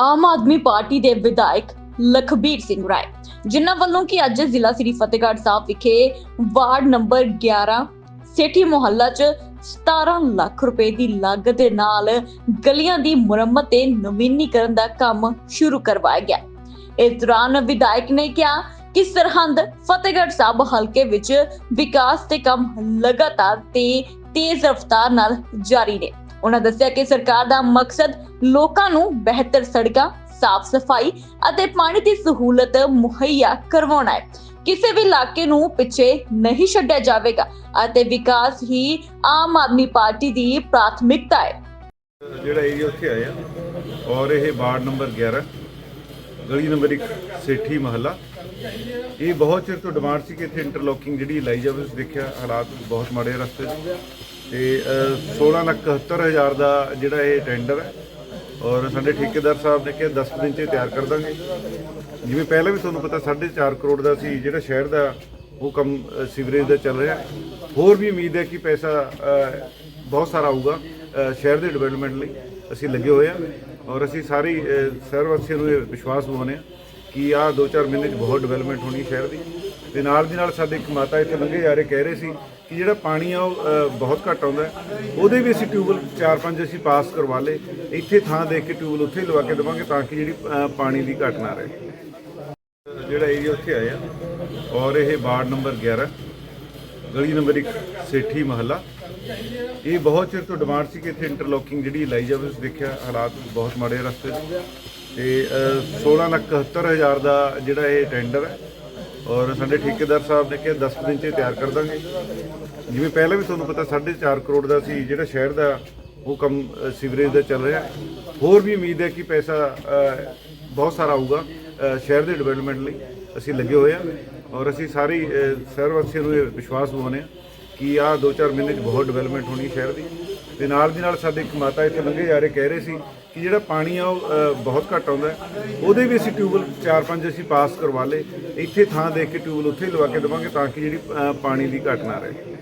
Aam Aadmi party ਦੇ ਵਿਧਾਇਕ ਲਖਬੀਰ ਸਿੰਘ ਰਾਏ, ਜਿਨ੍ਹਾਂ ਵੱਲੋਂ ਕਿ ਅੱਜ ਜ਼ਿਲ੍ਹਾ ਸ੍ਰੀ ਫਤਿਹਗੜ੍ਹ ਸਾਹਿਬ ਵਿਖੇ ਵਾਰਡ ਨੰਬਰ 11 ਸੇਠੀ ਮੁਹੱਲਾ 'ਚ 17 ਲੱਖ ਰੁਪਏ ਦੀ ਲਾਗਤ ਦੇ ਨਾਲ ਗਲੀਆਂ ਦੀ ਮੁਰੰਮਤ ਤੇ ਨਵੀਨੀਕਰਨ ਦਾ ਕੰਮ ਸ਼ੁਰੂ ਕਰਵਾਇਆ ਗਿਆ। ਇਸ ਦੌਰਾਨ ਵਿਧਾਇਕ ਨੇ ਕਿਹਾ ਕਿ ਸਰਹੰਦ ਫਤਿਹਗੜ੍ਹ ਸਾਹਿਬ ਹਲਕੇ ਵਿੱਚ ਵਿਕਾਸ ਦੇ ਕੰਮ ਲਗਾਤਾਰ ਤੇ ਤੇਜ਼ ਰਫ਼ਤਾਰ ਨਾਲ ਜਾਰੀ ਨੇ। ਉਹਨਾਂ ਦੱਸਿਆ ਕਿ ਸਰਕਾਰ ਦਾ ਮਕਸਦ ਲੋਕਾਂ ਨੂੰ ਬਿਹਤਰ ਸੜਕਾਂ, ਸਾਫ਼ ਸਫ਼ਾਈ ਅਤੇ ਪਾਣੀ ਦੀ ਸਹੂਲਤ ਮੁਹੱਈਆ ਕਰਵਾਉਣਾ ਹੈ। ਕਿਸੇ ਵੀ ਇਲਾਕੇ ਨੂੰ ਪਿੱਛੇ ਨਹੀਂ ਛੱਡਿਆ ਜਾਵੇਗਾ ਅਤੇ ਵਿਕਾਸ ਹੀ ਆਮ ਆਦਮੀ ਪਾਰਟੀ ਦੀ ਪ੍ਰਾਥਮਿਕਤਾ ਹੈ। ਜਿਹੜਾ ਏਰੀਆ ਉੱਥੇ ਆਇਆ ਔਰ ਇਹ ਵਾਰਡ ਨੰਬਰ 11 ਗਲੀ ਨੰਬਰ 1 ਸੇਠੀ ਮਹੱਲਾ। ਇਹ ਬਹੁਤ ਚਿਰ ਤੋਂ ਡਿਮਾਂਡ ਸੀ ਕਿ ਇੱਥੇ ਇੰਟਰਲੋਕਿੰਗ ਜਿਹੜੀ ਲਾਈ ਜਾਵੇ ਦੇਖਿਆ ਹਾਲਾਤ ਬਹੁਤ ਮਾੜੇ ਰਸਤੇ ਤੇ ਅ, 16 ਲੱਖ 71 ਹਜ਼ਾਰ ਦਾ ਜਿਹੜਾ ਇਹ ਟੈਂਡਰ ਹੈ। ਔਰ ਸਾਡੇ ਠੇਕੇਦਾਰ ਸਾਹਿਬ ਨੇ ਕਿਹਾ 10 ਦਿਨ 'ਚ ਇਹ ਤਿਆਰ ਕਰ ਦਾਂਗੇ। ਜਿਵੇਂ ਪਹਿਲਾਂ ਵੀ ਤੁਹਾਨੂੰ ਪਤਾ 4.5 ਕਰੋੜ ਦਾ ਸੀ ਜਿਹੜਾ ਸ਼ਹਿਰ ਦਾ ਉਹ ਕੰਮ ਸੀਵਰੇਜ ਦਾ ਚੱਲ ਰਿਹਾ। ਹੋਰ ਵੀ ਉਮੀਦ ਹੈ ਕਿ ਪੈਸਾ ਬਹੁਤ ਸਾਰਾ ਆਊਗਾ ਸ਼ਹਿਰ ਦੇ ਡਿਵੈਲਪਮੈਂਟ ਲਈ। ਅਸੀਂ ਲੱਗੇ ਹੋਏ ਹਾਂ ਔਰ ਅਸੀਂ ਸਾਰੀ ਸ਼ਹਿਰ ਵਾਸੀਆਂ ਨੂੰ ਇਹ ਵਿਸ਼ਵਾਸ ਦਿਵਾਉਂਦੇ ਹਾਂ ਕਿ ਆਹ 2-4 ਮਹੀਨੇ 'ਚ ਬਹੁਤ ਡਿਵੈਲਪਮੈਂਟ ਹੋਣੀ ਸ਼ਹਿਰ ਦੀ। ਤੇ ਨਾਲ ਦੀ ਨਾਲ ਸਾਡੇ ਇੱਕ ਮਾਤਾ ਇੱਥੇ ਲੰਘੇ ਜਾ ਰਹੇ ਕਹਿ ਰਹੇ ਸੀ ਕਿ ਜਿਹੜਾ ਪਾਣੀ ਆ ਉਹ ਅ, ਬਹੁਤ ਘੱਟ ਆਉਂਦਾ ਹੈ। ਉਹਦੇ ਵੀ ਅਸੀਂ ਟਿਊਬਲ 4-5 ਅਸੀਂ ਪਾਸ ਕਰਵਾ ਲਏ। ਇੱਥੇ ਥਾਂ ਦੇਖ ਕੇ ਟਿਊਬਲ ਉੱਥੇ ਹੀ ਲਵਾ ਕੇ ਦੇਵਾਂਗੇ ਤਾਂ ਕਿ ਜਿਹੜੀ ਅ, ਪਾਣੀ ਦੀ ਘਟ ਨਾ ਰਹੇ। ਜਿਹੜਾ ਏਰੀਆ ਉੱਥੇ ਆਇਆ ਔਰ ਇਹ ਵਾਰਡ ਨੰਬਰ 11 ਗਲੀ ਨੰਬਰ 1 ਸੇਠੀ ਮਹੱਲਾ। ਇਹ ਬਹੁਤ ਚਿਰ ਤੋਂ ਡਿਮਾਂਡ ਸੀ ਕਿ ਇੱਥੇ ਇੰਟਰਲੋਕਿੰਗ ਜਿਹੜੀ ਲਾਈ ਜਾਵੇ ਤੁਸੀਂ ਦੇਖਿਆ ਹਾਲਾਤ ਬਹੁਤ ਮਾੜੇ ਆ ਰਸਤੇ 'ਚ। ਤੇ ਅ, 16 ਲੱਖ 71 ਹਜ਼ਾਰ ਦਾ ਜਿਹੜਾ ਇਹ ਟੈਂਡਰ ਹੈ ਔਰ ਸਾਡੇ ਠੇਕੇਦਾਰ ਸਾਹਿਬ ਨੇ ਕਿਹਾ 10 ਦਿਨ 'ਚ ਤਿਆਰ ਕਰ ਦਾਂਗੇ। ਜਿਵੇਂ ਪਹਿਲਾਂ ਵੀ ਤੁਹਾਨੂੰ ਪਤਾ 4.5 ਕਰੋੜ ਦਾ ਸੀ, ਜਿਹੜਾ ਸ਼ਹਿਰ ਦਾ ਉਹ ਕੰਮ ਸੀਵਰੇਜ ਦਾ ਚੱਲ ਰਿਹਾ। ਹੋਰ ਵੀ ਉਮੀਦ ਹੈ ਕਿ ਪੈਸਾ ਬਹੁਤ ਸਾਰਾ ਆਊਗਾ ਸ਼ਹਿਰ ਦੇ ਡਿਵੈਲਪਮੈਂਟ ਲਈ। ਅਸੀਂ ਲੱਗੇ ਹੋਏ ਹਾਂ ਔਰ ਅਸੀਂ ਸਾਰੀ ਸ਼ਹਿਰ ਵਾਸੀਆਂ ਨੂੰ ਇਹ ਵਿਸ਼ਵਾਸ ਦਿਵਾਉਂਦੇ ਹਾਂ ਕਿ ਆਹ 2-4 ਮਹੀਨੇ 'ਚ ਬਹੁਤ ਡਿਵੈਲਪਮੈਂਟ ਹੋਣੀ ਸ਼ਹਿਰ ਦੀ। ਤੇ ਨਾਲ ਦੀ ਨਾਲ ਸਾਡੇ ਇੱਕ ਮਾਤਾ ਇੱਥੇ ਲੰਘੇ ਜਾ ਰਹੇ, ਕਹਿ ਰਹੇ ਸੀ ਕਿ ਜਿਹੜਾ ਪਾਣੀ ਆ ਉਹ ਅ, ਬਹੁਤ ਘੱਟ ਆਉਂਦਾ ਹੈ। ਉਹਦੇ ਵੀ ਅਸੀਂ ਟਿਊਬਲ 4-5 ਅਸੀਂ ਪਾਸ ਕਰਵਾ ਲਏ ਇੱਥੇ ਥਾਂ ਦੇਖ ਕੇ ਟਿਊਬਲ ਉੱਥੇ ਹੀ ਲਵਾ ਕੇ ਦੇਵਾਂਗੇ ਤਾਂ ਕਿ ਜਿਹੜੀ ਅ, ਪਾਣੀ ਦੀ ਘਟ ਨਾ ਰਹੇ